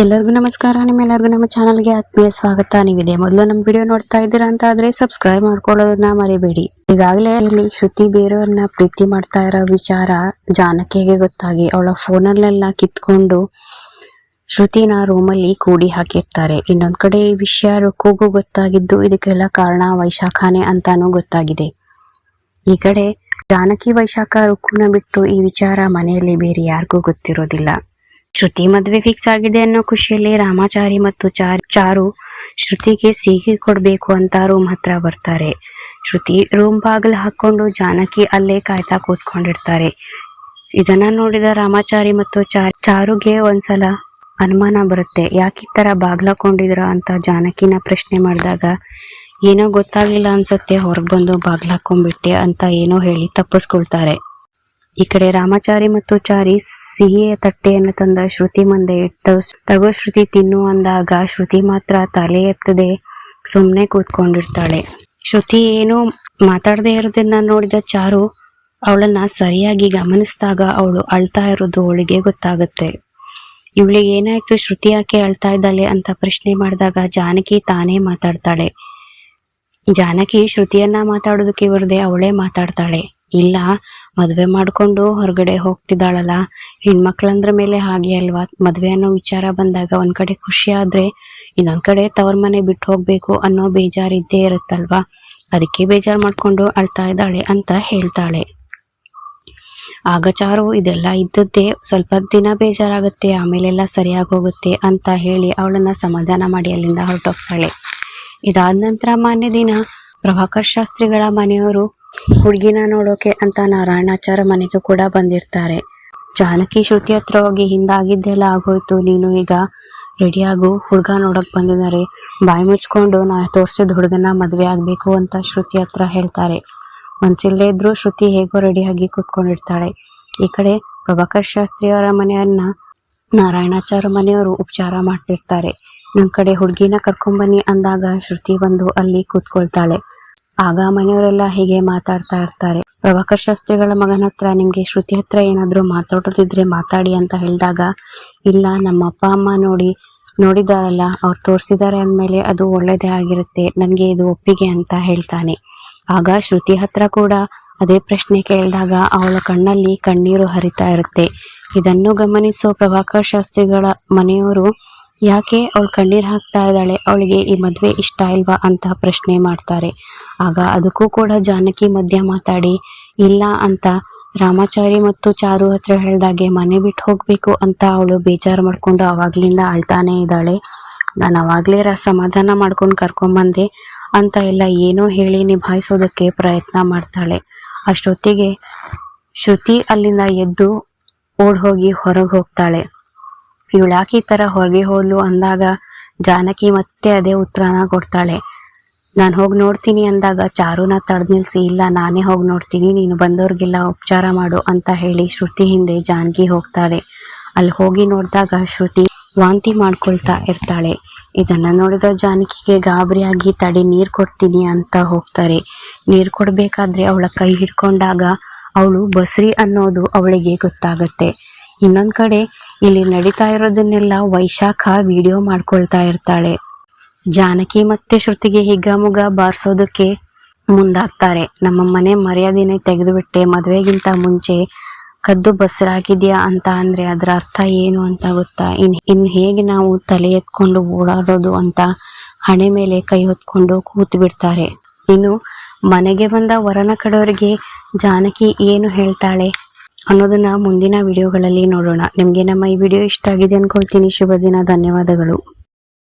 ಎಲ್ಲರಿಗೂ ನಮಸ್ಕಾರ. ನಿಮ್ಮೆಲ್ಲರಿಗೂ ನಮ್ಮ ಚಾನಲ್ಗೆ ಆತ್ಮೀಯ ಸ್ವಾಗತ. ನೀವಿದೆ ಮೊದಲು ನಮ್ಮ ವಿಡಿಯೋ ನೋಡ್ತಾ ಇದ್ದೀರಾ ಅಂತ ಆದ್ರೆ ಸಬ್ಸ್ಕ್ರೈಬ್ ಮಾಡ್ಕೊಳ್ಳೋದನ್ನ ಮರಿಬೇಡಿ. ಈಗಾಗಲೇ ಇಲ್ಲಿ ಶ್ರುತಿ ಬೇರೆಯವ್ರನ್ನ ಪ್ರೀತಿ ಮಾಡ್ತಾ ಇರೋ ವಿಚಾರ ಜಾನಕಿಗೆ ಗೊತ್ತಾಗಿ. ಅವಳ ಫೋನಲ್ಲೆಲ್ಲ ಕಿತ್ಕೊಂಡು ಶ್ರುತಿನ ರೂಮಲ್ಲಿ ಕೂಡಿ ಹಾಕಿರ್ತಾರೆ. ಇನ್ನೊಂದ್ ಕಡೆ ಈ ವಿಷಯ ರುಕ್ಕುಗೂ ಗೊತ್ತಾಗಿದ್ದು ಇದಕ್ಕೆಲ್ಲ ಕಾರಣ ವೈಶಾಖಾನೆ ಅಂತಾನೂ ಗೊತ್ತಾಗಿದೆ. ಈ ಕಡೆ ಜಾನಕಿ, ವೈಶಾಖ ರುಕ್ಕುನ ಬಿಟ್ಟು ಈ ವಿಚಾರ ಮನೆಯಲ್ಲಿ ಬೇರೆ ಯಾರಿಗೂ ಗೊತ್ತಿರೋದಿಲ್ಲ. ಶ್ರುತಿ ಮದುವೆ ಫಿಕ್ಸ್ ಆಗಿದೆ ಅನ್ನೋ ಖುಷಿಯಲ್ಲಿ ರಾಮಾಚಾರಿ ಮತ್ತು ಚಾರ್ ಚಾರು ಶ್ರುತಿಗೆ ಸಿಹಿ ಕೊಡಬೇಕು ಅಂತ ರೂಮ್ ಹತ್ರ ಬರ್ತಾರೆ. ಶ್ರುತಿ ರೂಮ್ ಬಾಗಿಲು ಹಾಕೊಂಡು ಜಾನಕಿ ಅಲ್ಲೇ ಕಾಯ್ತಾ ಕೂತ್ಕೊಂಡಿರ್ತಾರೆ. ಇದನ್ನ ನೋಡಿದ ರಾಮಾಚಾರಿ ಮತ್ತು ಚಾರ್ ಚಾರುಗೆ ಒಂದ್ಸಲ ಅನುಮಾನ ಬರುತ್ತೆ. ಯಾಕೆ ಈ ಬಾಗ್ಲ ಬಾಗ್ಲಾಕೊಂಡಿದ್ರ ಅಂತ ಜಾನಕಿನ ಪ್ರಶ್ನೆ ಮಾಡಿದಾಗ, ಏನೋ ಗೊತ್ತಾಗ್ಲಿಲ್ಲ ಅನ್ಸುತ್ತೆ, ಹೊರಗೆ ಬಂದು ಬಾಗ್ಲ ಹಾಕೊಂಡ್ಬಿಟ್ಟೆ ಅಂತ ಏನೋ ಹೇಳಿ ತಪ್ಪಿಸ್ಕೊಳ್ತಾರೆ. ಈ ಕಡೆ ರಾಮಾಚಾರಿ ಮತ್ತು ಚಾರಿ ಸಿಹಿಯ ತಟ್ಟೆಯನ್ನು ತಂದ ಶ್ರುತಿ ಮುಂದೆ ಇಟ್ಟು ತಗೋ ಶ್ರುತಿ, ತಿನ್ನು ಅಂದಾಗ ಶ್ರುತಿ ಮಾತ್ರ ತಲೆ ಎತ್ತದೆ ಸುಮ್ಮನೆ ಕೂತ್ಕೊಂಡಿರ್ತಾಳೆ. ಶ್ರುತಿ ಏನು ಮಾತಾಡದೇ ಇರೋದನ್ನ ನೋಡಿದ ಚಾರು ಅವಳನ್ನ ಸರಿಯಾಗಿ ಗಮನಿಸಿದಾಗ ಅವಳು ಅಳ್ತಾ ಇರೋದು ಅವಳಿಗೆ ಗೊತ್ತಾಗುತ್ತೆ. ಇವಳಿಗೆ ಏನಾಯ್ತು? ಶ್ರುತಿ ಯಾಕೆ ಅಳ್ತಾ ಇದ್ದಾಳೆ ಅಂತ ಪ್ರಶ್ನೆ ಮಾಡಿದಾಗ ಜಾನಕಿ ತಾನೇ ಮಾತಾಡ್ತಾಳೆ. ಜಾನಕಿ ಶ್ರುತಿಯನ್ನ ಮಾತಾಡೋದಕ್ಕೆ ಬರದೆ ಅವಳೇ ಮಾತಾಡ್ತಾಳೆ. ಇಲ್ಲ, ಮದುವೆ ಮಾಡ್ಕೊಂಡು ಹೊರಗಡೆ ಹೋಗ್ತಿದ್ದಾಳಲ್ಲ. ಹೆಣ್ಮಕ್ಳಂದ್ರ ಮೇಲೆ ಹಾಗೆ ಅಲ್ವಾ? ಮದುವೆ ಅನ್ನೋ ವಿಚಾರ ಬಂದಾಗ ಒಂದ್ ಕಡೆ ಖುಷಿ ಆದ್ರೆ ಇನ್ನೊಂದ್ ಕಡೆ ತವ್ರ ಮನೆ ಬಿಟ್ಟು ಹೋಗ್ಬೇಕು ಅನ್ನೋ ಬೇಜಾರ್ ಇದ್ದೇ ಇರುತ್ತಲ್ವಾ? ಅದಕ್ಕೆ ಬೇಜಾರ್ ಮಾಡ್ಕೊಂಡು ಅಳ್ತಾ ಇದ್ದಾಳೆ ಅಂತ ಹೇಳ್ತಾಳೆ. ಆಗ ಚಾರು, ಇದೆಲ್ಲ ಇದ್ದದ್ದೇ ಸ್ವಲ್ಪ ದಿನ ಬೇಜಾರಾಗುತ್ತೆ, ಆಮೇಲೆಲ್ಲ ಸರಿಯಾಗಿ ಹೋಗುತ್ತೆ ಅಂತ ಹೇಳಿ ಅವಳನ್ನ ಸಮಾಧಾನ ಮಾಡಿ ಅಲ್ಲಿಂದ ಹೊರಟೋಗ್ತಾಳೆ. ಇದಾದ ನಂತರ ಮಾನ್ಯ ದಿನ ಪ್ರಭಾಕರ್ ಶಾಸ್ತ್ರಿಗಳ ಮನೆಯವರು ಹುಡುಗಿನ ನೋಡೋಕೆ ಅಂತ ನಾರಾಯಣಾಚಾರ ಮನೆಗೆ ಕೂಡ ಬಂದಿರ್ತಾರೆ. ಜಾನಕಿ ಶ್ರುತಿ ಹತ್ರ ಹೋಗಿ ಹಿಂದಾಗಿದ್ದೆಲ್ಲ ಆಗೋಯ್ತು. ನೀನು ಈಗ ರೆಡಿಯಾಗು ಹುಡುಗ ನೋಡಕ್ ಬಂದಿದ್ದಾರೆ. ಬಾಯಿ ಮುಚ್ಕೊಂಡು ನಾ ತೋರ್ಸಿದ ಹುಡುಗನ ಮದ್ವೆ ಆಗ್ಬೇಕು ಅಂತ ಶ್ರುತಿ ಹತ್ರ ಹೇಳ್ತಾರೆ. ಮನ್ಸಿಲ್ಲದೆ ಇದ್ರು ಶ್ರುತಿ ಹೇಗೋ ರೆಡಿಯಾಗಿ ಕೂತ್ಕೊಂಡಿರ್ತಾಳೆ. ಈ ಕಡೆ ಪ್ರಭಾಕರ್ ಶಾಸ್ತ್ರಿಯವರ ಮನೆಯನ್ನ ನಾರಾಯಣಾಚಾರ ಮನೆಯವರು ಉಪಚಾರ ಮಾಡ್ತಿರ್ತಾರೆ. ನಮ್ ಕಡೆ ಹುಡುಗಿನ ಕರ್ಕೊಂಬನ್ನಿ ಅಂದಾಗ ಶ್ರುತಿ ಬಂದು ಅಲ್ಲಿ ಕೂತ್ಕೊಳ್ತಾಳೆ. ಆಗ ಮನೆಯವರೆಲ್ಲ ಹೀಗೆ ಮಾತಾಡ್ತಾ ಇರ್ತಾರೆ. ಪ್ರಭಾಕರ್ ಶಾಸ್ತ್ರಿಗಳ ಮಗನ ಹತ್ರ ನಿಮ್ಗೆ ಶ್ರುತಿ ಹತ್ರ ಏನಾದ್ರು ಮಾತಾಡೋದಿದ್ರೆ ಮಾತಾಡಿ ಅಂತ ಹೇಳಿದಾಗ, ಇಲ್ಲ, ನಮ್ಮ ಅಪ್ಪ, ಅಮ್ಮ ನೋಡಿ, ನೋಡಿದಾರಲ್ಲ, ಅವ್ರು ತೋರಿಸಿದ್ದಾರೆ ಅಂದಮೇಲೆ ಅದು ಒಳ್ಳೇದೇ ಆಗಿರುತ್ತೆ, ನನಗೆ ಇದು ಒಪ್ಪಿಗೆ ಅಂತ ಹೇಳ್ತಾನೆ. ಆಗ ಶ್ರುತಿ ಹತ್ರ ಕೂಡ ಅದೇ ಪ್ರಶ್ನೆ ಕೇಳಿದಾಗ ಅವಳ ಕಣ್ಣಲ್ಲಿ ಕಣ್ಣೀರು ಹರಿತಾ ಇರುತ್ತೆ. ಇದನ್ನು ಗಮನಿಸೋ ಪ್ರಭಾಕರ್ ಶಾಸ್ತ್ರಿಗಳ ಮನೆಯವರು ಯಾಕೆ ಅವಳು ಕಣ್ಣೀರು ಹಾಕ್ತಾ ಇದ್ದಾಳೆ? ಅವಳಿಗೆ ಈ ಮದುವೆ ಇಷ್ಟ ಇಲ್ವಾ ಅಂತ ಪ್ರಶ್ನೆ ಮಾಡ್ತಾರೆ. ಆಗ ಅದಕ್ಕೂ ಕೂಡ ಜಾನಕಿ ಮಧ್ಯ ಮಾತಾಡಿ, ಇಲ್ಲ ಅಂತ. ರಾಮಾಚಾರಿ ಮತ್ತು ಚಾರು ಹತ್ರ ಹೇಳ್ದಾಗೆ ಮನೆ ಬಿಟ್ಟು ಹೋಗ್ಬೇಕು ಅಂತ ಅವಳು ಬೇಜಾರು ಮಾಡ್ಕೊಂಡು ಅವಾಗ್ಲಿಂದ ಅಳ್ತಾನೆ ಇದ್ದಾಳೆ. ನಾನು ಅವಾಗ್ಲೇ ರ ಸಮಾಧಾನ ಮಾಡ್ಕೊಂಡು ಕರ್ಕೊಂಬಂದೆ ಅಂತ ಎಲ್ಲ ಏನೋ ಹೇಳಿ ನಿಭಾಯಿಸೋದಕ್ಕೆ ಪ್ರಯತ್ನ ಮಾಡ್ತಾಳೆ. ಅಷ್ಟೊತ್ತಿಗೆ ಶ್ರುತಿ ಅಲ್ಲಿಂದ ಎದ್ದು ಓಡ್ ಹೋಗಿ ಹೊರಗೆ ಹೋಗ್ತಾಳೆ. ಇವಳು ಯಾಕೆ ಈ ತರ ಹೊರಗೆ ಹೋದ್ಲು ಅಂದಾಗ ಜಾನಕಿ ಮತ್ತೆ ಅದೇ ಉತ್ತರನ ಕೊಡ್ತಾಳೆ. ನಾನು ಹೋಗಿ ನೋಡ್ತೀನಿ ಅಂದಾಗ ಚಾರುನ ತಡೆದು ನಿಲ್ಸಿ, ಇಲ್ಲ ನಾನೇ ಹೋಗಿ ನೋಡ್ತೀನಿ, ನೀನು ಬಂದವ್ರಿಗೆಲ್ಲ ಉಪಚಾರ ಮಾಡು ಅಂತ ಹೇಳಿ ಶ್ರುತಿ ಹಿಂದೆ ಜಾನಕಿ ಹೋಗ್ತಾಳೆ. ಅಲ್ಲಿ ಹೋಗಿ ನೋಡಿದಾಗ ಶ್ರುತಿ ವಾಂತಿ ಮಾಡ್ಕೊಳ್ತಾ ಇರ್ತಾಳೆ. ಇದನ್ನ ನೋಡಿದ ಜಾನಕಿಗೆ ಗಾಬರಿಯಾಗಿ ತಡಿ, ನೀರ್ ಕೊಡ್ತೀನಿ ಅಂತ ಹೋಗ್ತಾರೆ. ನೀರ್ ಕೊಡಬೇಕಾದ್ರೆ ಅವಳ ಕೈ ಹಿಡ್ಕೊಂಡಾಗ ಅವಳು ಬಸ್ರಿ ಅನ್ನೋದು ಅವಳಿಗೆ ಗೊತ್ತಾಗತ್ತೆ. ಇನ್ನೊಂದ್ ಕಡೆ ಇಲ್ಲಿ ನಡೀತಾ ಇರೋದನ್ನೆಲ್ಲ ವೈಶಾಖ ವಿಡಿಯೋ ಮಾಡ್ಕೊಳ್ತಾ ಇರ್ತಾಳೆ. ಜಾನಕಿ ಮತ್ತೆ ಶ್ರುತಿಗೆ ಹಿಗ್ಗಾಮುಗ ಬಾರಿಸೋದಕ್ಕೆ ಮುಂದಾಗ್ತಾರೆ. ನಮ್ಮ ಮನೆ ಮರ್ಯಾದೆನೆ ತೆಗೆದುಬಿಟ್ಟೆ. ಮದುವೆಗಿಂತ ಮುಂಚೆ ಕದ್ದು ಬಸರಾಗಿದ್ಯಾ ಅಂತ ಅಂದ್ರೆ ಅದರ ಅರ್ಥ ಏನು ಅಂತ ಗೊತ್ತಾ? ಇನ್ ಇನ್ ಹೇಗೆ ನಾವು ತಲೆ ಎತ್ಕೊಂಡು ಓಡಾಡೋದು ಅಂತ ಹಣೆ ಮೇಲೆ ಕೈ ಹೊತ್ಕೊಂಡು ಕೂತು ಬಿಡ್ತಾರೆ ಇನ್ನು ಮನೆಗೆ ಬಂದ ವರನ ಕಡೆಯವರಿಗೆ ಜಾನಕಿ ಏನು ಹೇಳ್ತಾಳೆ? ಅನ್ನೋದನ್ನ ಮುಂದಿನ ವಿಡಿಯೋಗಳಲ್ಲಿ ನೋಡೋಣ. ನಿಮಗೆ ನಮ್ಮ ಈ ವಿಡಿಯೋ ಇಷ್ಟ ಆಗಿದೆ ಅನ್ಕೊಳ್ತೀನಿ. ಶುಭ ದಿನ. ಧನ್ಯವಾದಗಳು.